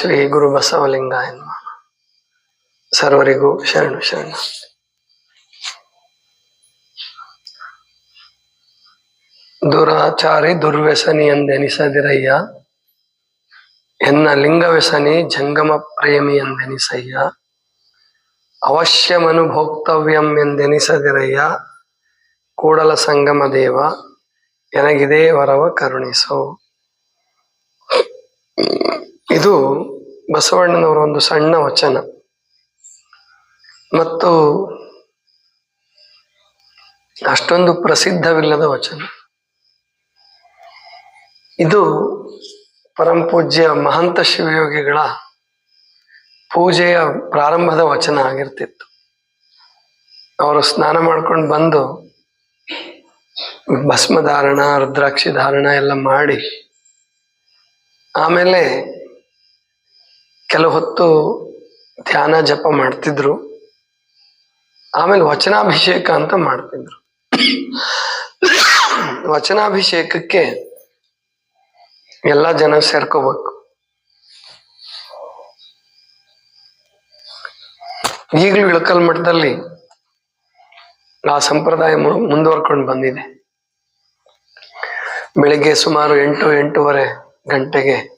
ಶ್ರೀ ಗುರು ಬಸವಲಿಂಗ ಎನ್ನುವ ಸರ್ವರಿಗೂ ಶರಣು ಶರಣ. ದುರಾಚಾರಿ ದುರ್ವ್ಯಸನಿ ಎಂದೆನಿಸದಿರಯ್ಯ ಎನ್ನ ಲಿಂಗವ್ಯಸನಿ ಜಂಗಮ ಪ್ರೇಮಿ ಎಂದೆನಿಸಯ್ಯ ಅವಶ್ಯಮನುಭೋಕ್ತವ್ಯಂ ಎಂದೆನಿಸದಿರಯ್ಯ. ಕೂಡಲ ಸಂಗಮ ದೇವ, ಎನಗಿದೇ ವರವ ಕರುಣಿಸು. ಇದು ಬಸವಣ್ಣನವರ ಒಂದು ಸಣ್ಣ ವಚನ. ಮತ್ತು ಅಷ್ಟೊಂದು ಪ್ರಸಿದ್ಧವಿಲ್ಲದ ವಚನ. ಇದು ಪರಂ ಪೂಜ್ಯ ಮಹಂತ ಶಿವಯೋಗಿಗಳ ಪೂಜೆಯ ಪ್ರಾರಂಭದ ವಚನ ಆಗಿರ್ತಿತ್ತು. ಅವರು ಸ್ನಾನ ಮಾಡ್ಕೊಂಡು ಬಂದು ಭಸ್ಮ ಧಾರಣ ರುದ್ರಾಕ್ಷಿ ಧಾರಣ ಎಲ್ಲ ಮಾಡಿ ಆಮೇಲೆ ಕೆಲವು ಹೊತ್ತು ಧ್ಯಾನ ಜಪ ಮಾಡ್ತಿದ್ರು. ಆಮೇಲೆ ವಚನಾಭಿಷೇಕ ಅಂತ ಮಾಡ್ತಿದ್ರು. ವಚನಾಭಿಷೇಕಕ್ಕೆ ಎಲ್ಲ ಜನ ಸೇರ್ಕೋಬೇಕು. ಈಗಲೂ ಇಳಕಲ್ ಮಠದಲ್ಲಿ ಆ ಸಂಪ್ರದಾಯ ಮುಂದುವರ್ಕೊಂಡು ಬಂದಿದೆ. ಬೆಳಿಗ್ಗೆ ಸುಮಾರು ಎಂಟು, ಎಂಟೂವರೆ ಗಂಟೆಗೆ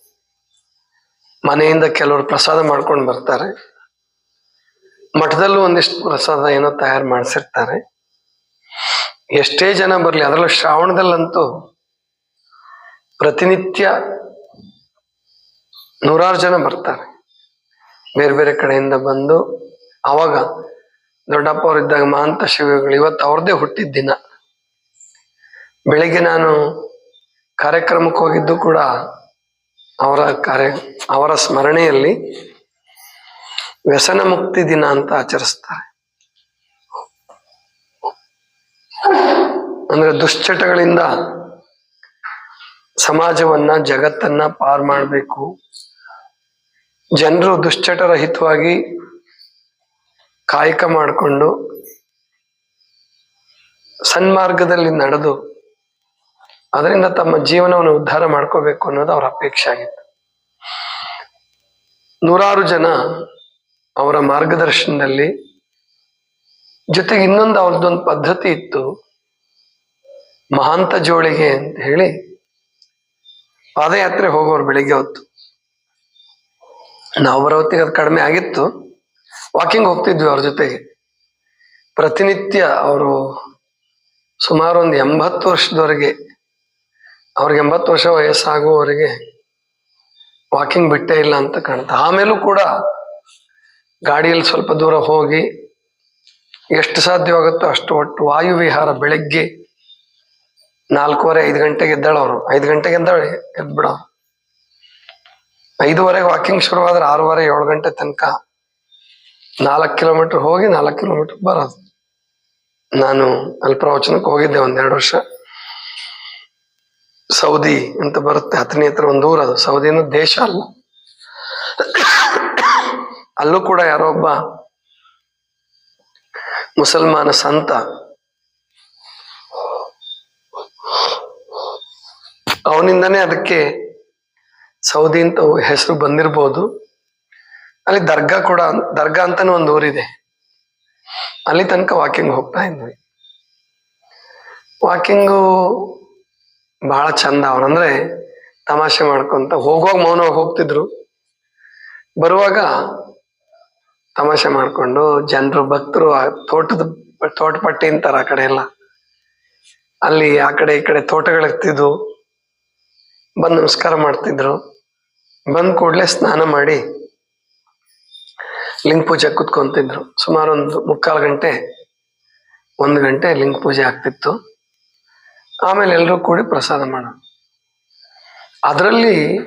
ಮನೆಯಿಂದ ಕೆಲವರು ಪ್ರಸಾದ ಮಾಡ್ಕೊಂಡು ಬರ್ತಾರೆ. ಮಠದಲ್ಲೂ ಒಂದಿಷ್ಟು ಪ್ರಸಾದ ಏನೋ ತಯಾರು ಮಾಡಿಸಿರ್ತಾರೆ. ಎಷ್ಟೇ ಜನ ಬರಲಿ, ಅದರಲ್ಲೂ ಶ್ರಾವಣದಲ್ಲಂತೂ ಪ್ರತಿನಿತ್ಯ ನೂರಾರು ಜನ ಬರ್ತಾರೆ. ಬೇರೆ ಬೇರೆ ಕಡೆಯಿಂದ ಬಂದು, ಅವಾಗ ದೊಡ್ಡಪ್ಪ ಅವರಿದ್ದಾಗ ಮಹಾಂತ ಶಿವಗಳು, ಇವತ್ತು ಅವ್ರದ್ದೇ ಹುಟ್ಟಿದ ದಿನ. ಬೆಳಿಗ್ಗೆ ನಾನು ಕಾರ್ಯಕ್ರಮಕ್ಕೆ ಹೋಗಿದ್ದು ಕೂಡ ಅವರ ಕಾರ್ಯ, ಅವರ ಸ್ಮರಣೆಯಲ್ಲಿ ವ್ಯಸನ ಮುಕ್ತಿ ದಿನ ಅಂತ ಆಚರಿಸ್ತಾರೆ. ಅಂದ್ರೆ ದುಶ್ಚಟಗಳಿಂದ ಸಮಾಜವನ್ನ, ಜಗತ್ತನ್ನ ಪಾರ್ ಮಾಡಬೇಕು. ಜನರು ದುಶ್ಚಟರಹಿತವಾಗಿ ಕಾಯಕ ಮಾಡಿಕೊಂಡು ಸನ್ಮಾರ್ಗದಲ್ಲಿ ನಡೆದು ಅದರಿಂದ ತಮ್ಮ ಜೀವನವನ್ನು ಉದ್ಧಾರ ಮಾಡ್ಕೋಬೇಕು ಅನ್ನೋದು ಅವರ ಅಪೇಕ್ಷೆ ಆಗಿತ್ತು. ನೂರಾರು ಜನ ಅವರ ಮಾರ್ಗದರ್ಶನದಲ್ಲಿ ಜೊತೆಗೆ ಇನ್ನೊಂದು ಅವ್ರದ್ದೊಂದು ಪದ್ಧತಿ ಇತ್ತು. ಮಹಾಂತ ಜೋಳಿಗೆ ಅಂತ ಹೇಳಿ ಪಾದಯಾತ್ರೆ ಹೋಗೋರು ಬೆಳಿಗ್ಗೆ ಹೊತ್ತು. ನಾವು ಬರೋ ಹೊತ್ತಿಗೆ ಅದು ಕಡಿಮೆ ಆಗಿತ್ತು. ವಾಕಿಂಗ್ ಹೋಗ್ತಿದ್ವಿ ಅವ್ರ ಜೊತೆಗೆ. ಪ್ರತಿನಿತ್ಯ ಅವರು ಸುಮಾರು ಒಂದು ಎಂಬತ್ತು ವರ್ಷದವರೆಗೆ ಅವ್ರಿಗೆ ಎಂಬತ್ತು ವರ್ಷ ವಯಸ್ಸಾಗುವವರಿಗೆ ವಾಕಿಂಗ್ ಬಿಟ್ಟೇ ಇಲ್ಲ ಅಂತ ಕಾಣುತ್ತೆ ಆಮೇಲೂ ಕೂಡ ಗಾಡಿಯಲ್ಲಿ ಸ್ವಲ್ಪ ದೂರ ಹೋಗಿ ಎಷ್ಟು ಸಾಧ್ಯವಾಗುತ್ತೋ ಅಷ್ಟು ಒಟ್ಟು ವಾಯು ವಿಹಾರ ಬೆಳಗ್ಗೆ ನಾಲ್ಕೂವರೆ, ಐದು ಗಂಟೆಗೆ ಎದ್ದಾಳವ್ರು ಐದು ಗಂಟೆಗೆ ಎದ್ದಾಳೆ ಬಿಡೋ ಐದುವರೆಗೆ ವಾಕಿಂಗ್ ಶುರುವಾದ್ರೆ ಆರೂವರೆ, ಏಳು ಗಂಟೆ ತನಕ ನಾಲ್ಕು ಕಿಲೋಮೀಟರ್ ಹೋಗಿ ನಾಲ್ಕು ಕಿಲೋಮೀಟರ್ ಬರೋದು. ನಾನು ಅಲ್ಲಿ ಪ್ರವಚನಕ್ಕೆ ಹೋಗಿದ್ದೆ ಒಂದೆರಡು ವರ್ಷ. ಸೌದಿ ಅಂತ ಬರುತ್ತೆ, ಹತ್ತನೇ ಹತ್ರ ಒಂದು ಊರು ಅದು. ಸೌದಿನ ದೇಶ ಅಲ್ಲ. ಅಲ್ಲೂ ಕೂಡ ಯಾರೋ ಒಬ್ಬ ಮುಸಲ್ಮಾನ ಸಂತ ಅವನಿಂದನೇ ಅದಕ್ಕೆ ಸೌದಿ ಅಂತ ಹೆಸರು ಬಂದಿರ್ಬೋದು. ಅಲ್ಲಿ ದರ್ಗಾ ಕೂಡ, ದರ್ಗಾ ಅಂತಾನೆ ಒಂದು ಊರಿದೆ. ಅಲ್ಲಿ ತನಕ ವಾಕಿಂಗ್ ಹೋಗ್ತಾ ಇದ್ವಿ. ವಾಕಿಂಗು ಬಹಳ ಚಂದ ಅವನಂದ್ರೆ ತಮಾಷೆ ಮಾಡ್ಕೊಂತ ಹೋಗುವಾಗ ಮೌನವಾಗಿ ಹೋಗ್ತಿದ್ರು. ಬರುವಾಗ ತಮಾಷೆ ಮಾಡ್ಕೊಂಡು ಜನರು ಭಕ್ತರು ತೋಟದ ತೋಟ ಪಟ್ಟಿ ಅಂತಾರ ಆ ಕಡೆ ಎಲ್ಲ. ಅಲ್ಲಿ ಆ ಕಡೆ ಈ ಕಡೆ ತೋಟಗಳಿರ್ತಿದ್ವು ಬಂದು ನಮಸ್ಕಾರ ಮಾಡ್ತಿದ್ರು. ಬಂದ್ ಕೂಡ್ಲೆ ಸ್ನಾನ ಮಾಡಿ ಲಿಂಗ ಪೂಜೆ ಕುತ್ಕೊಂತಿದ್ರು. ಸುಮಾರು ಒಂದು ಮುಕ್ಕಾಲು ಗಂಟೆ, ಒಂದು ಗಂಟೆ ಲಿಂಗ ಪೂಜೆ ಆಗ್ತಿತ್ತು. ಆಮೇಲೆ ಎಲ್ಲರೂ ಕೂಡಿ ಪ್ರಸಾದ ಮಾಡೋಣ. ಅದರಲ್ಲಿ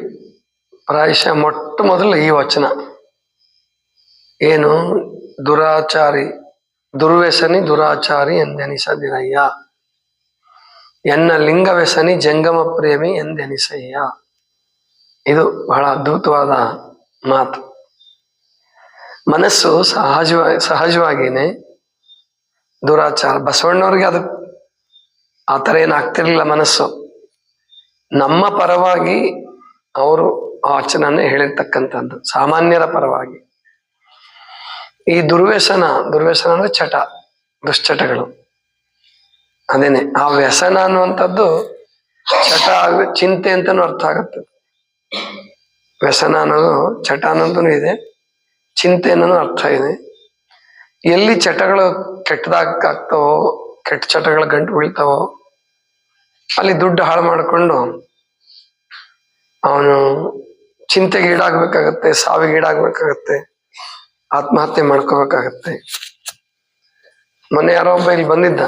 ಪ್ರಾಯಶಃ ಮೊಟ್ಟ ಮೊದಲು ಈ ವಚನ. ಏನು? ದುರಾಚಾರಿ, ದುರ್ವ್ಯಸನಿ, ದುರಾಚಾರಿ ಎಂದೆನಿಸದಿರಯ್ಯ. ಎನ್ನ ಲಿಂಗವ್ಯಸನಿ, ಜಂಗಮ ಪ್ರೇಮಿ ಎಂದೆನಿಸಯ್ಯ. ಇದು ಬಹಳ ಅದ್ಭುತವಾದ ಮಾತು. ಮನಸ್ಸು ಸಹಜವಾಗಿ, ಸಹಜವಾಗಿನೇ ದುರಾಚಾರ. ಬಸವಣ್ಣವ್ರಿಗೆ ಅದು ಆ ಥರ ಏನಾಗ್ತಿರ್ಲಿಲ್ಲ ಮನಸ್ಸು. ನಮ್ಮ ಪರವಾಗಿ ಅವರು ಆ ವಚನನೇ ಹೇಳಿರ್ತಕ್ಕಂಥದ್ದು, ಸಾಮಾನ್ಯರ ಪರವಾಗಿ. ಈ ದುರ್ವ್ಯಸನ ದುರ್ವ್ಯಸನ ಅಂದ್ರೆ ಚಟ, ದುಶ್ಚಟಗಳು. ಅದೇನೆ, ಆ ವ್ಯಸನ ಅನ್ನುವಂಥದ್ದು ಚಟ ಆಗ ಚಿಂತೆ ಅಂತನೂ ಅರ್ಥ ಆಗತ್ತೆ. ವ್ಯಸನ ಅನ್ನೋದು ಚಟ ಅನ್ನೋದು ಇದೆ, ಚಿಂತೆ ಅನ್ನೋದು ಅರ್ಥ ಇದೆ. ಎಲ್ಲಿ ಚಟಗಳು ಕೆಟ್ಟದಾಗ ಆಗ್ತಾವೋ ಕೆಟ್ಟ ಚಟಗಳ ಗಂಟು ಬೀಳ್ತಾವೋ ಅಲ್ಲಿ ದುಡ್ಡು ಹಾಳು ಮಾಡಿಕೊಂಡು ಅವನು ಚಿಂತೆಗೆ ಈಡಾಗಬೇಕಾಗತ್ತೆ, ಸಾವಿಗೆ ಈಡಾಗಬೇಕಾಗತ್ತೆ, ಆತ್ಮಹತ್ಯೆ ಮಾಡ್ಕೋಬೇಕಾಗತ್ತೆ. ಮೊನ್ನೆ ಯಾರೋ ಒಬ್ಬ ಇಲ್ಲಿ ಬಂದಿದ್ದ,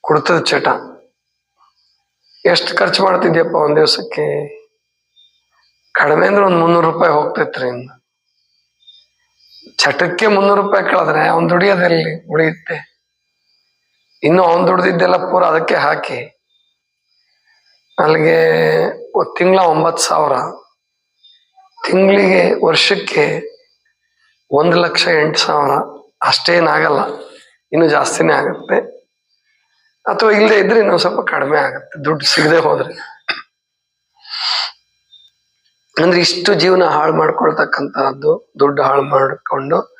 ಕುಡ್ತದ ಚಟ. ಎಷ್ಟು ಖರ್ಚು ಮಾಡ್ತಿದ್ಯಪ್ಪ ಒಂದ್ ದಿವಸಕ್ಕೆ? ಕಡಿಮೆ ಅಂದ್ರೆ ಒಂದ್ ಮುನ್ನೂರು ರೂಪಾಯಿ ಹೋಗ್ತೈತ್ರಿ ಚಟಕ್ಕೆ ಮುನ್ನೂರು ರೂಪಾಯಿ ಕಳೆದ್ರೆ ಅವನ್ ದುಡಿಯೋದಲ್ಲಿ ಉಳಿಯುತ್ತೆ? ಇನ್ನು ಅವ್ನು ದುಡ್ದಿದ್ದೆಲ್ಲ ಪೂರ ಅದಕ್ಕೆ ಹಾಕಿ. ಅಲ್ಲಿಗೆ ತಿಂಗಳ ಒಂಬತ್ತು ಸಾವಿರ. ತಿಂಗಳಿಗೆ ವರ್ಷಕ್ಕೆ ಒಂದು ಲಕ್ಷ ಎಂಟು ಸಾವಿರ. ಅಷ್ಟೇನಾಗಲ್ಲ ಇನ್ನು ಜಾಸ್ತಿನೇ ಆಗುತ್ತೆ. ಅಥವಾ ಇಲ್ಲದೆ ಇದ್ರೆ ಇನ್ನೊಂದು ಸ್ವಲ್ಪ ಕಡಿಮೆ ಆಗುತ್ತೆ. ದುಡ್ಡು ಸಿಗದೆ ಹೋದ್ರೆ. ಅಂದ್ರೆ ಇಷ್ಟು ಜೀವನ ಹಾಳು ಮಾಡ್ಕೊಳ್ತಕ್ಕಂತಹದ್ದು, ದುಡ್ಡು ಹಾಳು ಮಾಡಿಕೊಂಡು,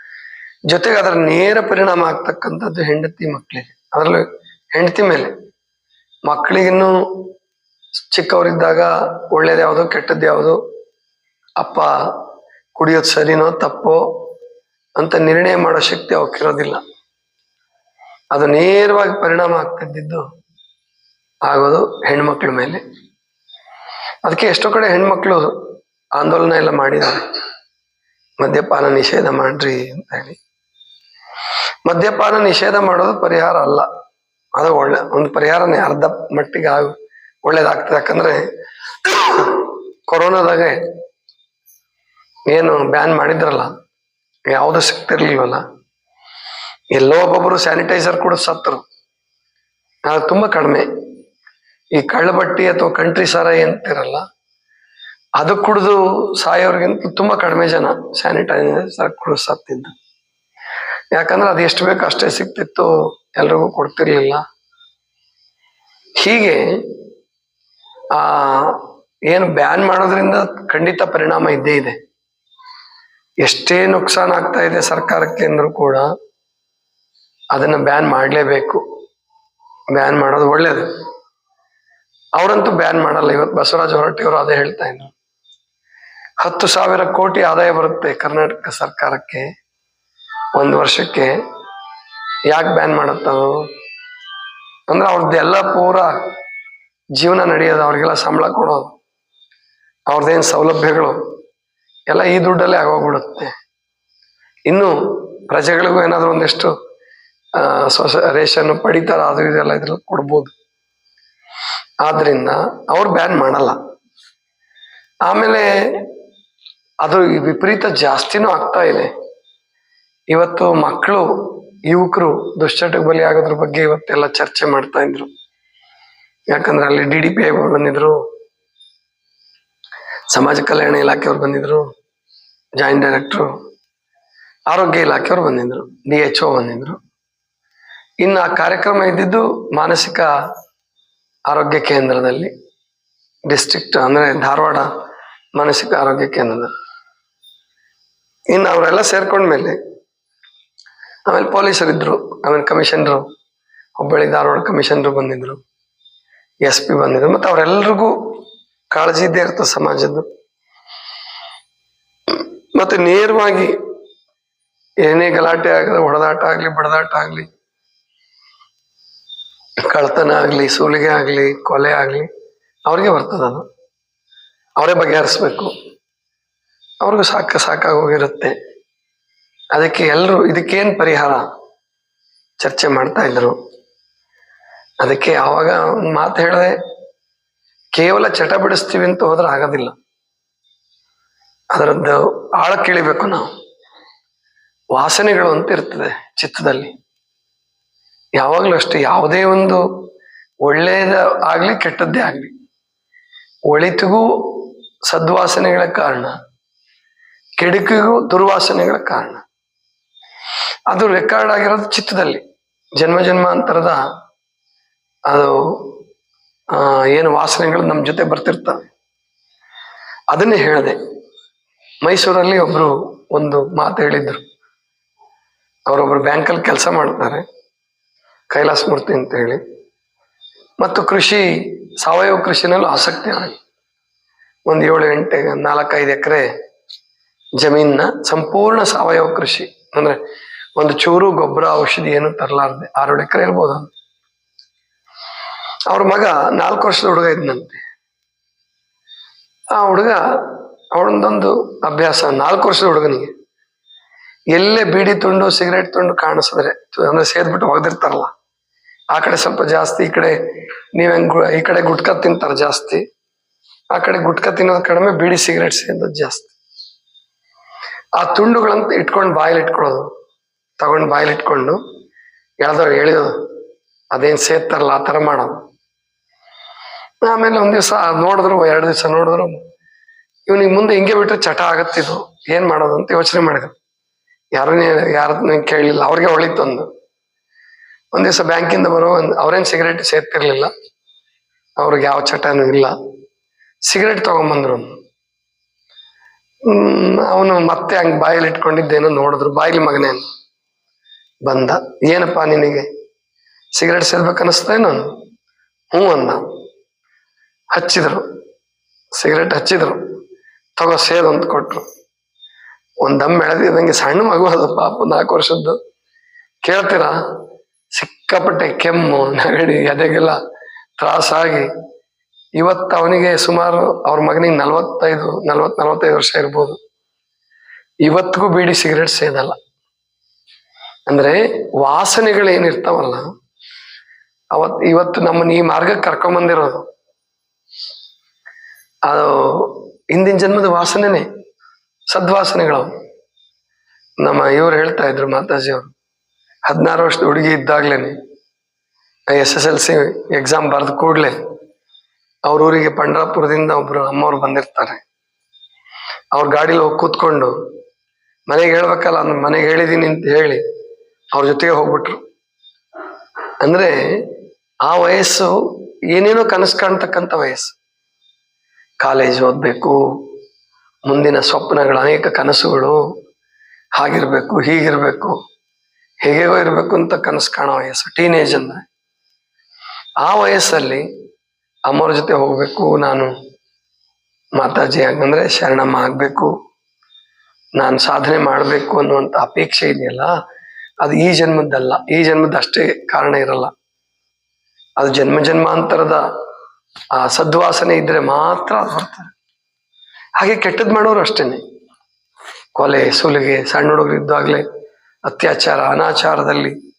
ಜೊತೆಗೆ ಅದರ ನೇರ ಪರಿಣಾಮ ಆಗ್ತಕ್ಕಂಥದ್ದು ಹೆಂಡತಿ ಮಕ್ಕಳಿಗೆ ಅದರಲ್ಲೂ ಹೆಂಡತಿ ಮೇಲೆ. ಮಕ್ಕಳಿಗಿನ್ನೂ ಚಿಕ್ಕವರಿದ್ದಾಗ ಒಳ್ಳೇದು ಯಾವುದು, ಕೆಟ್ಟದ್ದು ಯಾವುದು, ಅಪ್ಪ ಕುಡಿಯೋದು ಸರಿನೋ ತಪ್ಪೋ ಅಂತ ನಿರ್ಣಯ ಮಾಡೋ ಶಕ್ತಿ ಅವಕ್ಕಿರೋದಿಲ್ಲ ಅದು ನೇರವಾಗಿ ಪರಿಣಾಮ ಆಗ್ತಿದ್ದಿದ್ದು ಆಗೋದು ಹೆಣ್ಮಕ್ಳ ಮೇಲೆ. ಅದಕ್ಕೆ ಎಷ್ಟೋ ಕಡೆ ಹೆಣ್ಮಕ್ಳು ಆಂದೋಲನ ಎಲ್ಲ ಮಾಡಿದ್ದಾರೆ. ಮದ್ಯಪಾನ ನಿಷೇಧ ಮಾಡ್ರಿ ಅಂತ ಹೇಳಿ. ಮದ್ಯಪಾನ ನಿಷೇಧ ಮಾಡೋದು ಪರಿಹಾರ ಅಲ್ಲ. ಅದು ಒಳ್ಳೆ, ಒಂದು ಪರಿಹಾರನೇ ಅರ್ಧ ಮಟ್ಟಿಗೆ ಆಗ, ಒಳ್ಳೇದಾಗ್ತದೆ. ಯಾಕಂದ್ರೆ ಕೊರೋನಾದಾಗೆ ಏನು ಬ್ಯಾನ್ ಮಾಡಿದ್ರಲ್ಲ, ಯಾವುದು ಸಿಗ್ತಿರ್ಲಿಲ್ವಲ್ಲ ಎಲ್ಲೋ ಒಬ್ಬೊಬ್ರು ಸ್ಯಾನಿಟೈಸರ್ ಕೂಡ ಸತ್ತರು. ಅದು ತುಂಬಾ ಕಡಿಮೆ. ಈ ಕಳ್ಳಬಟ್ಟಿ ಅಥವಾ ಕಂಟ್ರಿ ಸಾರ ಅಂತಿರಲ್ಲ, ಅದು ಕುಡಿದು ಸಾಯೋರಿಗಿಂತ ತುಂಬಾ ಕಡಿಮೆ ಜನ ಸ್ಯಾನಿಟೈಸರ್ ಕುಡಿದು ಸತ್ತಿದ್ದು. ಯಾಕಂದ್ರೆ ಅದು ಎಷ್ಟು ಬೇಕು ಅಷ್ಟೇ ಸಿಕ್ತಿತ್ತು. ಎಲ್ರಿಗೂ ಕೊಡ್ತಿರ್ಲಿಲ್ಲ. ಹೀಗೆ, ಆ, ಏನು ಬ್ಯಾನ್ ಮಾಡೋದ್ರಿಂದ ಖಂಡಿತ ಪರಿಣಾಮ ಇದ್ದೇ ಇದೆ. ಎಷ್ಟೇ ನುಕ್ಸಾನ್ ಆಗ್ತಾ ಇದೆ ಸರ್ಕಾರಕ್ಕೆ ಅಂದ್ರೂ ಕೂಡ ಅದನ್ನ ಬ್ಯಾನ್ ಮಾಡಲೇಬೇಕು. ಬ್ಯಾನ್ ಮಾಡೋದು ಒಳ್ಳೇದು. ಅವರಂತೂ ಬ್ಯಾನ್ ಮಾಡಲ್ಲ. ಇವತ್ತು ಬಸವರಾಜ ಹೊರಟಿಯವರು ಅದೇ ಹೇಳ್ತಾ ಇದ್ರು. ಹತ್ತು ಸಾವಿರ ಕೋಟಿ ಆದಾಯ ಬರುತ್ತೆ ಕರ್ನಾಟಕ ಸರ್ಕಾರಕ್ಕೆ. ಒಂದು ವರ್ಷಕ್ಕೆ ಯಾಕೆ ಬ್ಯಾನ್ ಮಾಡತ್ತವು ಅಂದ್ರೆ ಅವ್ರದ್ದೆಲ್ಲ ಪೂರ ಜೀವನ ನಡೆಯೋದು, ಅವ್ರಿಗೆಲ್ಲ ಸಂಬಳ ಕೊಡೋದು ಅವ್ರದ್ದೇನು ಸೌಲಭ್ಯಗಳು, ಎಲ್ಲ ಈ ದುಡ್ಡಲ್ಲೇ ಆಗೋಗ್ಬಿಡುತ್ತೆ. ಇನ್ನು ಪ್ರಜೆಗಳಿಗೂ ಏನಾದರೂ ಒಂದಿಷ್ಟು ಸೊಸ, ರೇಷನ್ ಪಡಿತಾರ, ಅದು ಇದೆಲ್ಲ ಇದ್ರಲ್ಲಿ ಕೊಡ್ಬೋದು. ಆದ್ರಿಂದ ಅವ್ರು ಬ್ಯಾನ್ ಮಾಡಲ್ಲ. ಆಮೇಲೆ ಅದು ವಿಪರೀತ ಜಾಸ್ತಿನೂ ಆಗ್ತಾ ಇದೆ. ಇವತ್ತು ಮಕ್ಕಳು, ಯುವಕರು ದುಶ್ಚಟಕ್ಕೆ ಬಲಿ ಆಗೋದ್ರ ಬಗ್ಗೆ ಇವತ್ತೆಲ್ಲ ಚರ್ಚೆ ಮಾಡ್ತಾ ಇದ್ರು. ಯಾಕಂದ್ರೆ ಅಲ್ಲಿ ಡಿ ಡಿ ಪಿ ಐ ಬಂದಿದ್ರು, ಸಮಾಜ ಕಲ್ಯಾಣ ಇಲಾಖೆಯವ್ರು ಬಂದಿದ್ರು ಜಾಯಿಂಟ್ ಡೈರೆಕ್ಟ್ರು ಆರೋಗ್ಯ ಇಲಾಖೆಯವ್ರು ಬಂದಿದ್ರು, ಡಿ ಎಚ್ ಒ ಬಂದಿದ್ರು. ಇನ್ನು ಆ ಕಾರ್ಯಕ್ರಮ ಇದ್ದಿದ್ದು ಮಾನಸಿಕ ಆರೋಗ್ಯ ಕೇಂದ್ರದಲ್ಲಿ ಡಿಸ್ಟ್ರಿಕ್ಟ್ ಅಂದ್ರೆ ಧಾರವಾಡ ಮಾನಸಿಕ ಆರೋಗ್ಯ ಕೇಂದ್ರದಲ್ಲಿ. ಇನ್ನು ಅವರೆಲ್ಲ ಸೇರ್ಕೊಂಡ್ಮೇಲೆ ಆಮೇಲೆ ಪೊಲೀಸರು ಇದ್ರು ಆಮೇಲೆ ಕಮಿಷನರು, ಹುಬ್ಬಳ್ಳಿ ಧಾರವಾಡ ಕಮಿಷನರು ಬಂದಿದ್ರು, ಎಸ್ ಪಿ ಬಂದಿದ್ರು. ಮತ್ತೆ ಅವರೆಲ್ಲರಿಗೂ ಕಾಳಜಿ ಇದ್ದೇ ಇರ್ತದೆ ಸಮಾಜದ್ದು. ಮತ್ತೆ ನೇರವಾಗಿ ಏನೇ ಗಲಾಟೆ ಆಗಲಿ, ಹೊಡೆದಾಟ ಆಗಲಿ, ಬಡದಾಟ ಆಗಲಿ ಕಳ್ತನ ಆಗಲಿ, ಸೂಲಿಗೆ ಆಗಲಿ, ಕೊಲೆ ಆಗಲಿ, ಅವ್ರಿಗೆ ಬರ್ತದ ಅವರೇ ಬಗೆಹರಿಸ್ಬೇಕು. ಅವ್ರಿಗೂ ಸಾಕ ಸಾಕಾಗೋಗಿರುತ್ತೆ ಅದಕ್ಕೆ ಎಲ್ಲರೂ ಇದಕ್ಕೇನ್ ಪರಿಹಾರ? ಚರ್ಚೆ ಮಾಡ್ತಾ ಇದ್ರು ಅದಕ್ಕೆ ಆವಾಗ ಒಂದು ಮಾತು ಹೇಳಿದೆ, ಕೇವಲ ಚಟ ಬಿಡಿಸ್ತೀವಿ ಅಂತ ಹೋದ್ರೆ ಆಗೋದಿಲ್ಲ. ಅದರದ್ದು ಆಳ ಕೇಳಿಬೇಕು ನಾವು. ವಾಸನೆಗಳು ಅಂತ ಇರ್ತದೆ ಚಿತ್ತದಲ್ಲಿ. ಯಾವಾಗಲೂ ಅಷ್ಟೇ, ಯಾವುದೇ ಒಂದು ಒಳ್ಳೆಯದ ಆಗ್ಲಿ, ಕೆಟ್ಟದ್ದೇ ಆಗ್ಲಿ. ಒಳಿತಿಗೂ ಸದ್ವಾಸನೆಗಳ ಕಾರಣ, ಕೆಡುಕಿಗೂ ದುರ್ವಾಸನೆಗಳ ಕಾರಣ. ಅದು ರೆಕಾರ್ಡ್ ಆಗಿರೋದು ಚಿತ್ತದಲ್ಲಿ ಜನ್ಮ ಜನ್ಮಾಂತರದ ಅದು ಏನು ವಾಸನೆಗಳು ನಮ್ಮ ಜೊತೆ ಬರ್ತಿರ್ತವೆ. ಅದನ್ನೇ ಹೇಳಿದೆ. ಮೈಸೂರಲ್ಲಿ ಒಬ್ರು ಒಂದು ಮಾತು ಹೇಳಿದ್ರು. ಅವರೊಬ್ರು ಬ್ಯಾಂಕಲ್ಲಿ ಕೆಲಸ ಮಾಡ್ತಾರೆ. ಕೈಲಾಸ ಮೂರ್ತಿ ಅಂತ ಹೇಳಿ. ಮತ್ತು ಕೃಷಿ, ಸಾವಯವ ಕೃಷಿನಲ್ಲೂ ಆಸಕ್ತಿ ಆಗಿ ಒಂದು ಏಳು, ಎಂಟು ನಾಲ್ಕೈದು ಎಕರೆ ಜಮೀನ ಸಂಪೂರ್ಣ ಸಾವಯವ ಕೃಷಿ. ಅಂದ್ರೆ ಒಂದು ಚೂರು ಗೊಬ್ಬರ ಔಷಧಿ ಏನು ತರಲಾರ್ದೆ. ಆರೇಳು ಎಕರೆ ಇರ್ಬೋದು ಅವ್ರ ಮಗ ನಾಲ್ಕು ವರ್ಷದ ಹುಡುಗ ಇದ್ನಂತೆ. ಆ ಹುಡುಗ ಅವನದೊಂದು ಅಭ್ಯಾಸ, ನಾಲ್ಕು ವರ್ಷದ ಹುಡುಗನಿಗೆ. ಎಲ್ಲೇ ಬೀಡಿ ತುಂಡು, ಸಿಗರೇಟ್ ತುಂಡು ಕಾಣಿಸಿದ್ರೆ, ಅಂದ್ರೆ ಸೇದ್ಬಿಟ್ಟು ಹೋಗದಿರ್ತಾರಲ್ಲ ಆ ಕಡೆ ಸ್ವಲ್ಪ ಜಾಸ್ತಿ, ಈ ಕಡೆ ನೀವ್ ಹೆಂಗ್ ಈ ಕಡೆ ಗುಟ್ಕ ತಿಂತಾರ ಜಾಸ್ತಿ. ಆ ಕಡೆ ಗುಟ್ಕ ತಿನ್ನೋದು ಕಡಿಮೆ, ಬೀಡಿ, ಸಿಗರೇಟ್ ಸೇದೋದು ಜಾಸ್ತಿ. ಆ ತುಂಡುಗಳಂತ ಇಟ್ಕೊಂಡು ಬಾಯಲ್ಲಿ ಇಟ್ಕೊಳ್ಳೋದು. ತಗೊಂಡು ಬಾಯಲ್ಲಿ ಇಟ್ಕೊಂಡು ಎಳ್ದವ್ರು ಎಳೆಯೋದು ಅದೇನ್ ಸೇರ್ತಾರಲ್ಲ ಆ ಥರ ಮಾಡೋದು ಆಮೇಲೆ ಒಂದ್ ದಿವಸ ನೋಡಿದ್ರು, ಎರಡು ದಿವಸ ನೋಡಿದ್ರು, ಇವನಿಗೆ ಮುಂದೆ ಹಿಂಗೆ ಬಿಟ್ಟರೆ ಚಟ ಆಗತ್ತಿದು ಏನು ಮಾಡೋದು? ಅಂತ ಯೋಚನೆ ಮಾಡಿದ್ರು. ಯಾರನ್ನೇ ಯಾರನ್ನ ಕೇಳಲಿಲ್ಲ ಅವ್ರಿಗೆ ಹೊಳಿತ್ತು ಒಂದು. ದಿವಸ ಬ್ಯಾಂಕಿಂದ ಬರೋ ಒಂದು, ಅವ್ರೇನ್ ಸಿಗರೇಟ್ ಸೇರ್ತಿರ್ಲಿಲ್ಲ, ಅವ್ರಿಗೆ ಯಾವ ಚಟನೂ ಇಲ್ಲ. ಸಿಗರೇಟ್ ತಗೊಂಬಂದ್ರು. ಅವನು ಮತ್ತೆ ಹಂಗೆ ಬಾಯಲ್ಲಿ ಇಟ್ಕೊಂಡಿದ್ದೇನೋ ನೋಡಿದ್ರು ಬಾಯಿಲಿ ಮಗನೇ ಅಂದ. ಬಂದ, ಏನಪ್ಪ ನಿನಗೆ? ಸಿಗರೇಟ್ ಸೇರ್ಬೇಕು ಅನಿಸ್ತೇನೋ ಹ್ಞೂ ಅಂದ ಹಚ್ಚಿದ್ರು. ಸಿಗರೇಟ್ ಹಚ್ಚಿದ್ರು. ತಗೋ ಸೇದ್ ಅಂತ ಕೊಟ್ರು. ಒಂದ್ ದಮ್ ಎಳೆದಿದ್ದಂಗೆ ಸಣ್ಣ ಮಗು ಅದು ಪಾಪ, ನಾಲ್ಕು ವರ್ಷದ್ದು. ಕೇಳ್ತೀರಾ? ಸಿಕ್ಕಾಪಟ್ಟೆ ಕೆಮ್ಮು, ನೆಗಡಿ, ಎದೆಗೆಲ್ಲ ತ್ರಾಸಾಗಿ. ಇವತ್ತು ಅವನಿಗೆ ಸುಮಾರು, ಅವ್ರ ಮಗನಿಗೆ ನಲವತ್ತೈದು ನಲ್ವತ್ ನಲವತ್ತೈದು ವರ್ಷ ಇರ್ಬೋದು. ಇವತ್ತಿಗೂ ಬೀಡಿ ಸಿಗರೇಟ್ ಸೇದಲ್ಲ. ಅಂದ್ರೆ ವಾಸನೆಗಳು ಏನಿರ್ತಾವಲ್ಲ ಅವತ್ ಇವತ್ತು ನಮ್ಮನ್ನ ಈ ಮಾರ್ಗಕ್ಕೆ ಕರ್ಕೊಂಬಂದಿರೋದು ಅದು ಹಿಂದಿನ ಜನ್ಮದ ವಾಸನೆನೆ ಸದ್ವಾಸನೆಗಳು ನಮ್ಮ ಇವ್ರು ಹೇಳ್ತಾ ಇದ್ರು ಮಾತಾಜಿ ಅವರು ಹದಿನಾರು ವರ್ಷದ ಹುಡುಗಿ ಇದ್ದಾಗ್ಲೇನೆ, S S L C exam ಬರೆದ ಕೂಡ್ಲೆ ಅವ್ರ ಊರಿಗೆ ಪಂಡ್ರಾಪುರದಿಂದ ಒಬ್ರು ಅಮ್ಮವ್ರು ಬಂದಿರ್ತಾರೆ. ಅವ್ರ ಗಾಡಿಲಿ ಹೋಗಿ ಕೂತ್ಕೊಂಡು ಮನೆಗೆ ಹೇಳ್ಬೇಕಲ್ಲ ಮನೆಗೆ ಹೇಳಿದೀನಿ ಅಂತ ಹೇಳಿ ಅವ್ರ ಜೊತೆಗೆ ಹೋಗ್ಬಿಟ್ರು. ಅಂದ್ರೆ ಆ ವಯಸ್ಸು ಏನೇನೋ ಕನಸು ಕಾಣ್ತಕ್ಕಂಥ ವಯಸ್ಸು. ಕಾಲೇಜ್ ಓದ್ಬೇಕು, ಮುಂದಿನ ಸ್ವಪ್ನಗಳು ಅನೇಕ ಕನಸುಗಳು ಹಾಗಿರ್ಬೇಕು, ಹೀಗಿರ್ಬೇಕು, ಹೇಗೇಗೋ ಇರ್ಬೇಕು ಅಂತ ಕನಸು ಕಾಣೋ ವಯಸ್ಸು, ಟೀನೇಜ್ ಅಂದ್ರೆ. ಆ ವಯಸ್ಸಲ್ಲಿ ಅಮ್ಮವ್ರ ಜೊತೆ ಹೋಗ್ಬೇಕು, ನಾನು ಮಾತಾಜಿ ಹಂಗಂದ್ರೆ ಶರಣಮ್ಮ ಆಗ್ಬೇಕು, ನಾನು ಸಾಧನೆ ಮಾಡಬೇಕು ಅನ್ನುವಂಥ ಅಪೇಕ್ಷೆ ಇದೆಯಲ್ಲ ಅದು ಈ ಜನ್ಮದ್ದಲ್ಲ. ಈ ಜನ್ಮದ ಅಷ್ಟೇ ಕಾರಣ ಇರಲ್ಲ. ಅದು ಜನ್ಮ ಜನ್ಮಾಂತರದ ಆ ಸದ್ವಾಸನೆ ಇದ್ರೆ ಮಾತ್ರ ಅದು ಬರ್ತಾರೆ ಹಾಗೆ ಕೆಟ್ಟದ್ ಮಾಡೋರು ಅಷ್ಟೇನೆ. ಕೊಲೆ, ಸುಲಿಗೆ, ಸಣ್ಣ ಹುಡುಗರು ಇದ್ದಾಗಲೇ ಅತ್ಯಾಚಾರ, ಅನಾಚಾರದಲ್ಲಿ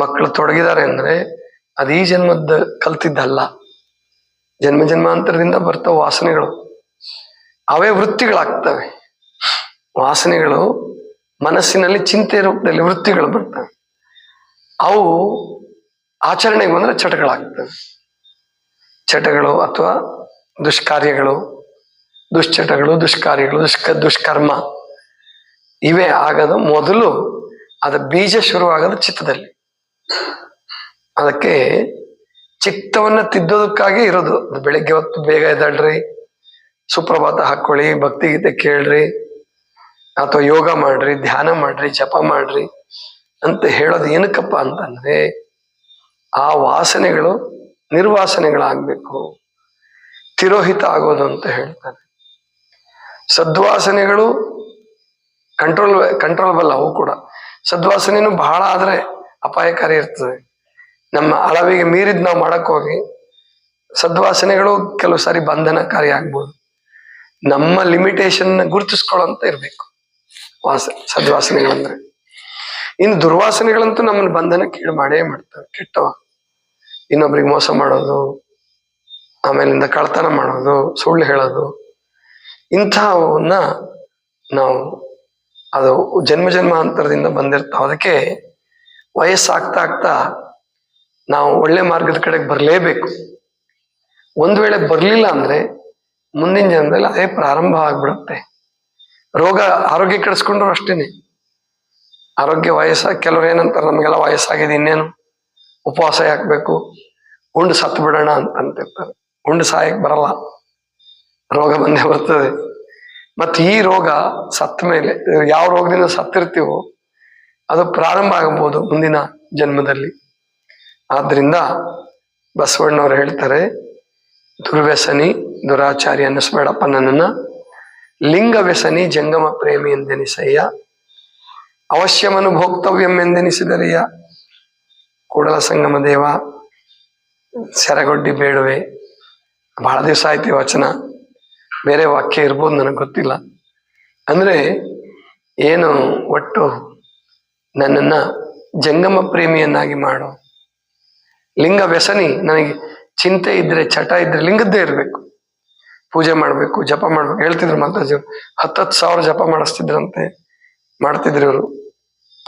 ಮಕ್ಕಳು ತೊಡಗಿದ್ದಾರೆ ಅಂದ್ರೆ ಅದು ಈ ಜನ್ಮದ ಕಲ್ತಿದ್ದಲ್ಲ. ಜನ್ಮ ಜನ್ಮಾಂತರದಿಂದ ಬರ್ತಾವ ವಾಸನೆಗಳು. ಅವೇ ವೃತ್ತಿಗಳಾಗ್ತವೆ. ವಾಸನೆಗಳು ಮನಸ್ಸಿನಲ್ಲಿ ಚಿಂತೆ ರೂಪದಲ್ಲಿ ವೃತ್ತಿಗಳು ಬರ್ತವೆ ಅವು ಆಚರಣೆಗೆ ಬಂದ್ರೆ ಚಟಗಳಾಗ್ತವೆ. ಚಟಗಳು ಅಥವಾ ದುಷ್ಕಾರ್ಯಗಳು, ದುಶ್ಚಟಗಳು, ದುಷ್ಕಾರ್ಯಗಳು, ದುಷ್ಕ, ದುಷ್ಕರ್ಮ, ಇವೇ ಆಗೋದು ಮೊದಲು ಅದ ಬೀಜ ಶುರುವಾಗೋದು ಚಿತ್ತದಲ್ಲಿ. ಅದಕ್ಕೆ ಚಿತ್ತವನ್ನು ತಿದ್ದೋದಕ್ಕಾಗಿ ಇರೋದು. ಬೆಳಿಗ್ಗೆ ಹೊತ್ತು ಬೇಗ ಎದ್ದಳ್ರಿ, ಸುಪ್ರಭಾತ ಹಾಕೊಳ್ಳಿ ಭಕ್ತಿಗೀತೆ ಕೇಳ್ರಿ ಅಥವಾ ಯೋಗ ಮಾಡ್ರಿ, ಧ್ಯಾನ ಮಾಡ್ರಿ, ಜಪ ಮಾಡ್ರಿ ಅಂತ ಹೇಳೋದು ಏನಕ್ಕಪ್ಪ ಅಂತಂದ್ರೆ ಆ ವಾಸನೆಗಳು ನಿರ್ವಾಸನೆಗಳಾಗಬೇಕು. ತಿರೋಹಿತ ಆಗೋದು ಅಂತ ಹೇಳ್ತಾರೆ. ಸದ್ವಾಸನೆಗಳು ಕಂಟ್ರೋಲ್ ಕಂಟ್ರೋಲಬಲ್ ಅವು ಕೂಡ. ಸದ್ವಾಸನೆನೂ ಬಹಳ ಆದ್ರೆ ಅಪಾಯಕಾರಿ ಇರ್ತದೆ. ನಮ್ಮ ಅಳವಿಗೆ ಮೀರಿದ್ ನಾವು ಮಾಡಕ್ ಹೋಗಿ ಸದ್ವಾಸನೆಗಳು ಕೆಲವು ಸಾರಿ ಬಂಧನಕಾರಿ ಆಗ್ಬೋದು. ನಮ್ಮ ಲಿಮಿಟೇಷನ್ ಗುರುತಿಸ್ಕೊಳ್ಳೋಂತ ಇರ್ಬೇಕು. ವಾಸ, ಸದ್ವಾಸನೆಗಳಂದ್ರೆ. ಇನ್ನು ದುರ್ವಾಸನೆಗಳಂತೂ ನಮ್ಮನ್ನ ಬಂಧನ ಕೀಳು ಮಾಡೇ ಮಾಡ್ತಾವೆ, ಕೆಟ್ಟವ. ಇನ್ನೊಬ್ರಿಗೆ ಮೋಸ ಮಾಡೋದು, ಆಮೇಲಿಂದ ಕಳ್ತನ ಮಾಡೋದು, ಸುಳ್ಳು ಹೇಳೋದು. ಇಂಥವನ್ನ ನಾವು ಅದು ಜನ್ಮ ಜನ್ಮಾಂತರದಿಂದ ಬಂದಿರ್ತಾವ. ಅದಕ್ಕೆ ವಯಸ್ಸಾಗ್ತಾ ಆಗ್ತಾ ನಾವು ಒಳ್ಳೆ ಮಾರ್ಗದ ಕಡೆಗೆ ಬರಲೇಬೇಕು. ಒಂದು ವೇಳೆ ಬರಲಿಲ್ಲ ಅಂದ್ರೆ ಮುಂದಿನ ಜನ್ಮದಲ್ಲಿ ಅದೇ ಪ್ರಾರಂಭ ಆಗ್ಬಿಡುತ್ತೆ. ರೋಗ ಆರೋಗ್ಯ ಕೆಡಿಸ್ಕೊಂಡ್ರು ಅಷ್ಟೇನೆ. ಆರೋಗ್ಯ ವಯಸ್ಸ ಕೆಲವ್ರು ಏನಂತಾರೆ, ನಮಗೆಲ್ಲ ವಯಸ್ಸಾಗಿದೆ, ಇನ್ನೇನು? ಉಪವಾಸ ಯಾಕಬೇಕು? ಉಂಡು ಸತ್ತು ಬಿಡೋಣ ಅಂತ ಅಂತಿರ್ತಾರೆ. ಉಂಡು ಸಾಯಕ್ ಬರಲ್ಲ. ರೋಗ ಬಂದೇ ಬರ್ತದೆ. ಮತ್ತು ಈ ರೋಗ ಸತ್ತ ಮೇಲೆ, ಯಾವ ರೋಗದಿಂದ ಸತ್ತಿರ್ತೀವೋ, ಅದು ಪ್ರಾರಂಭ ಆಗಬಹುದು ಮುಂದಿನ ಜನ್ಮದಲ್ಲಿ. ಆದ್ದರಿಂದ ಬಸವಣ್ಣವ್ರು ಹೇಳ್ತಾರೆ, ದುರ್ವ್ಯಸನಿ ದುರಾಚಾರಿ ಅನ್ನಿಸ್ಬೇಡಪ್ಪ ನನ್ನನ್ನ. ಲಿಂಗ ವ್ಯಸನಿ ಜಂಗಮ ಪ್ರೇಮಿ ಎಂದೆನಿಸಯ್ಯ. ಅವಶ್ಯಮನು ಭೋಕ್ತವ್ಯಂ ಎಂದೆನಿಸಿದರೆಯ. ಕೂಡಲ ಸಂಗಮ ದೇವ, ಸೆರಗೊಡ್ಡಿ ಬೇಡುವೆ. ಬಹಳ ದಿವಸ ಆಯ್ತು ವಚನ. ಬೇರೆ ವಾಕ್ಯ ಇರ್ಬೋದು, ನನಗೆ ಗೊತ್ತಿಲ್ಲ. ಅಂದ್ರೆ, ಏನು ಒಟ್ಟು ನನ್ನನ್ನ ಜಂಗಮ ಪ್ರೇಮಿಯನ್ನಾಗಿ ಮಾಡು. ಲಿಂಗ ವ್ಯಸನಿ ನನಗೆ ಚಿಂತೆ ಇದ್ರೆ, ಚಟ ಇದ್ರೆ, ಲಿಂಗದ್ದೇ ಇರಬೇಕು. ಪೂಜೆ ಮಾಡಬೇಕು, ಜಪ ಮಾಡ್ಬೇಕು. ಹೇಳ್ತಿದ್ರು ಮಾತಾಜಿ ಹತ್ತತ್ತು ಸಾವಿರ ಜಪ ಮಾಡಿಸ್ತಿದ್ರಂತೆ. ಮಾಡ್ತಿದ್ರು ಇವರು.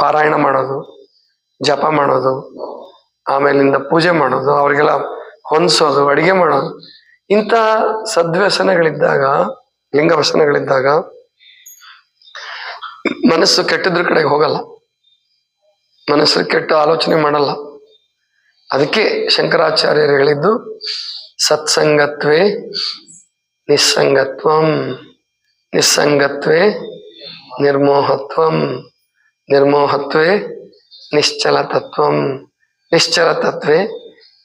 ಪಾರಾಯಣ ಮಾಡೋದು, ಜಪ ಮಾಡೋದು, ಆಮೇಲಿಂದ ಪೂಜೆ ಮಾಡೋದು, ಅವ್ರಿಗೆಲ್ಲ ಹೊಂದಿಸೋದು, ಅಡಿಗೆ ಮಾಡೋದು. ಇಂಥ ಸದ್ವ್ಯಸನಗಳಿದ್ದಾಗ ಲಿಂಗ ವ್ಯಸನಗಳಿದ್ದಾಗ ಮನಸ್ಸು ಕೆಟ್ಟದ್ರ ಕಡೆಗೆ ಹೋಗಲ್ಲ. ಮನಸ್ಸು ಕೆಟ್ಟ ಆಲೋಚನೆ ಮಾಡಲ್ಲ. ಅದಕ್ಕೆ ಶಂಕರಾಚಾರ್ಯರು ಹೇಳಿದ್ದು, ಸತ್ಸಂಗತ್ವೇ ನಿಸ್ಸಂಗತ್ವಂ, ನಿಸ್ಸಂಗತ್ವೇ ನಿರ್ಮೋಹತ್ವಂ, ನಿರ್ಮೋಹತ್ವೇ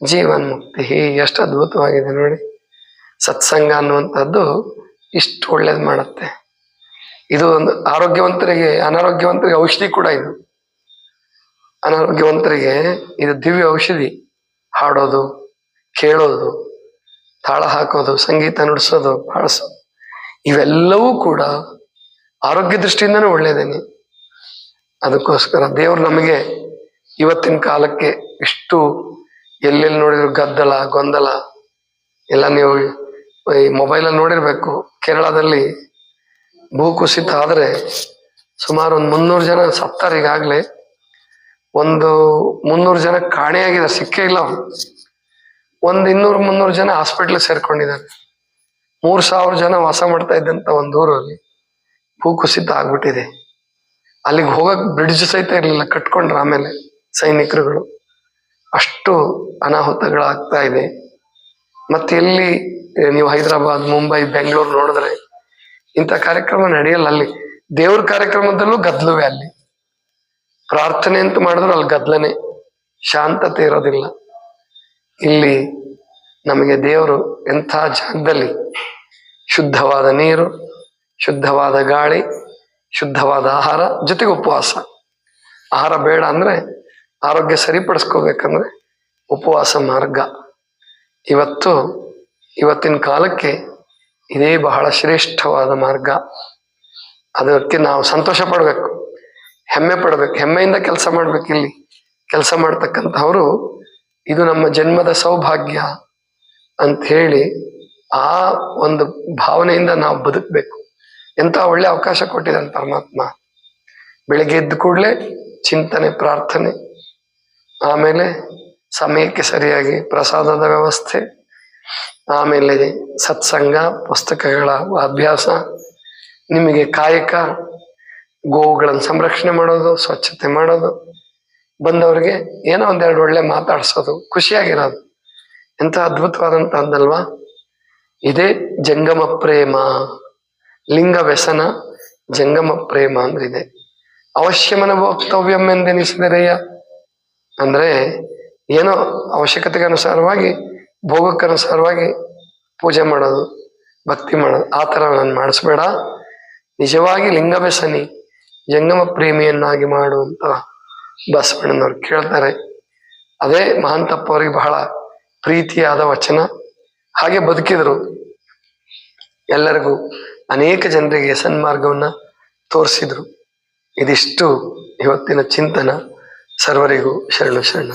ಜೀವನ್ ಮುಕ್ತಿ ಎಷ್ಟು ಅದ್ಭುತವಾಗಿದೆ ನೋಡಿ. ಸತ್ಸಂಗ ಅನ್ನುವಂಥದ್ದು ಇಷ್ಟು ಒಳ್ಳೇದು ಮಾಡುತ್ತೆ. ಇದು ಒಂದು ಆರೋಗ್ಯವಂತರಿಗೆ, ಅನಾರೋಗ್ಯವಂತರಿಗೆ ಔಷಧಿ ಕೂಡ ಇದು. ಅನಾರೋಗ್ಯವಂತರಿಗೆ ಇದು ದಿವ್ಯ ಔಷಧಿ. ಹಾಡೋದು, ಕೇಳೋದು ತಾಳ ಹಾಕೋದು, ಸಂಗೀತ ನುಡಿಸೋದು ಬಾಳಿಸೋದು ಇವೆಲ್ಲವೂ ಕೂಡ ಆರೋಗ್ಯ ದೃಷ್ಟಿಯಿಂದನೂ ಒಳ್ಳೇದೇನೆ ಅದಕ್ಕೋಸ್ಕರ ದೇವರು ನಮಗೆ ಇವತ್ತಿನ ಕಾಲಕ್ಕೆ ಇಷ್ಟು ಎಲ್ಲೆಲ್ಲಿ ನೋಡಿದ್ರು ಗದ್ದಲ, ಗೊಂದಲ, ಎಲ್ಲ ನೀವು ಈ ಮೊಬೈಲಲ್ಲಿ ನೋಡಿರ್ಬೇಕು. ಕೇರಳದಲ್ಲಿ ಭೂಕುಸಿತ ಆದರೆ ಸುಮಾರು ಒಂದು ಮುನ್ನೂರು ಜನ ಸತ್ತಾರೆ ಈಗಾಗಲೇ. ಒಂದು ಮುನ್ನೂರು ಜನ ಕಾಣೆಯಾಗಿದ್ದಾರೆ, ಸಿಕ್ಕೇ ಇಲ್ಲ ಅವ್ರು. ಒಂದು ಇನ್ನೂರು ಮುನ್ನೂರು ಜನ ಹಾಸ್ಪಿಟ್ಲ್ ಸೇರ್ಕೊಂಡಿದ್ದಾರೆ. ಮೂರು ಸಾವಿರ ಜನ ವಾಸ ಮಾಡ್ತಾ ಇದ್ದಂತ ಒಂದು ಊರಲ್ಲಿ ಭೂಕುಸಿತ ಆಗ್ಬಿಟ್ಟಿದೆ. ಅಲ್ಲಿಗೆ ಹೋಗಕ್ ಬ್ರಿಡ್ಜ್ ಸಹಿತ ಇರಲಿಲ್ಲ, ಕಟ್ಕೊಂಡ್ರ ಆಮೇಲೆ ಸೈನಿಕರುಗಳು. ಅಷ್ಟು ಅನಾಹುತಗಳಾಗ್ತಾ ಇದೆ. ಮತ್ತೆ ಎಲ್ಲಿ ನೀವು ಹೈದರಾಬಾದ್, ಮುಂಬೈ, ಬೆಂಗಳೂರು ನೋಡಿದ್ರೆ ಇಂಥ ಕಾರ್ಯಕ್ರಮ ನಡೆಯಲ್ಲ. ಅಲ್ಲಿ ದೇವ್ರ ಕಾರ್ಯಕ್ರಮದಲ್ಲೂ ಗದ್ಲುವೆ ಅಲ್ಲಿ. ಪ್ರಾರ್ಥನೆ ಅಂತ ಮಾಡಿದ್ರು ಅಲ್ಲಿ ಗದ್ಲನೆ. ಶಾಂತತೆ ಇರೋದಿಲ್ಲ. ಇಲ್ಲಿ ನಮಗೆ ದೇವರು ಎಂಥ ಜಾಗದಲ್ಲಿ ಶುದ್ಧವಾದ ನೀರು, ಶುದ್ಧವಾದ ಗಾಳಿ, ಶುದ್ಧವಾದ ಆಹಾರ, ಜೊತೆಗೆ ಉಪವಾಸ. ಆಹಾರ ಬೇಡ ಅಂದ್ರೆ ಆರೋಗ್ಯ ಸರಿಪಡಿಸ್ಕೋಬೇಕಂದ್ರೆ ಉಪವಾಸ ಮಾರ್ಗ. ಇವತ್ತು, ಇವತ್ತಿನ ಕಾಲಕ್ಕೆ ಇದೇ ಬಹಳ ಶ್ರೇಷ್ಠವಾದ ಮಾರ್ಗ. ಅದಕ್ಕೆ ನಾವು ಸಂತೋಷ ಪಡಬೇಕು, ಹೆಮ್ಮೆ ಪಡಬೇಕು, ಹೆಮ್ಮೆಯಿಂದ ಕೆಲಸ ಮಾಡ್ಬೇಕು ಇಲ್ಲಿ. ಕೆಲಸ ಮಾಡ್ತಕ್ಕಂಥವ್ರು ಇದು ನಮ್ಮ ಜನ್ಮದ ಸೌಭಾಗ್ಯ ಅಂತ ಹೇಳಿ ಆ ಒಂದು ಭಾವನೆಯಿಂದ ನಾವು ಬದುಕಬೇಕು. ಎಂತ ಒಳ್ಳೆ ಅವಕಾಶ ಕೊಟ್ಟಿದ್ದಾನೆ ಪರಮಾತ್ಮ. ಬೆಳಿಗ್ಗೆ ಎದ್ದು ಕೂಡಲೇ ಚಿಂತನೆ, ಪ್ರಾರ್ಥನೆ, ಆಮೇಲೆ ಸಮಯಕ್ಕೆ ಸರಿಯಾಗಿ ಪ್ರಸಾದದ ವ್ಯವಸ್ಥೆ, ಆಮೇಲೆ ಸತ್ಸಂಗ, ಪುಸ್ತಕಗಳ ಅಭ್ಯಾಸ, ನಿಮಗೆ ಕಾಯಕ, ಗೋವುಗಳನ್ನು ಸಂರಕ್ಷಣೆ ಮಾಡೋದು, ಸ್ವಚ್ಛತೆ ಮಾಡೋದು ಬಂದವರಿಗೆ ಏನೋ ಒಂದೆರಡು ಒಳ್ಳೆ ಮಾತಾಡ್ಸೋದು, ಖುಷಿಯಾಗಿರೋದು. ಎಂತ ಅದ್ಭುತವಾದಂತಹದ್ದಲ್ವಾ? ಇದೇ ಜಂಗಮ ಪ್ರೇಮ. ಲಿಂಗ ವ್ಯಸನ ಜಂಗಮ ಪ್ರೇಮ ಅಂದ್ರೆ ಇದೆ ಅವಶ್ಯಮನ ಭೋಕ್ತವ್ಯಂ ಎಂದೆನಿಸಿದರೆಯ ಅಂದ್ರೆ ಏನೋ ಅವಶ್ಯಕತೆಗೆ ಅನುಸಾರವಾಗಿ ಭೋಗಕ್ಕನುಸಾರವಾಗಿ ಪೂಜೆ ಮಾಡೋದು, ಭಕ್ತಿ ಮಾಡೋದು, ಆ ಥರ ನಾನು ಮಾಡಿಸ್ಬೇಡ. ನಿಜವಾಗಿ ಲಿಂಗ ವ್ಯಸನಿ, ಜಂಗಮ ಪ್ರೇಮಿಯನ್ನಾಗಿ ಮಾಡುವಂತ ಬಸವಣ್ಣನವ್ರು ಕೇಳ್ತಾರೆ. ಅದೇ ಮಹಾಂತಪ್ಪ ಅವರಿಗೆ ಬಹಳ ಪ್ರೀತಿಯಾದ ವಚನ. ಹಾಗೆ ಬದುಕಿದ್ರು. ಎಲ್ಲರಿಗೂ ಅನೇಕ ಜನರಿಗೆ ಸನ್ಮಾರ್ಗವನ್ನ ತೋರಿಸಿದ್ರು. ಇದಿಷ್ಟು ಇವತ್ತಿನ ಚಿಂತನ. ಸರ್ವರಿಗೂ ಶರಣು ಶರಣ.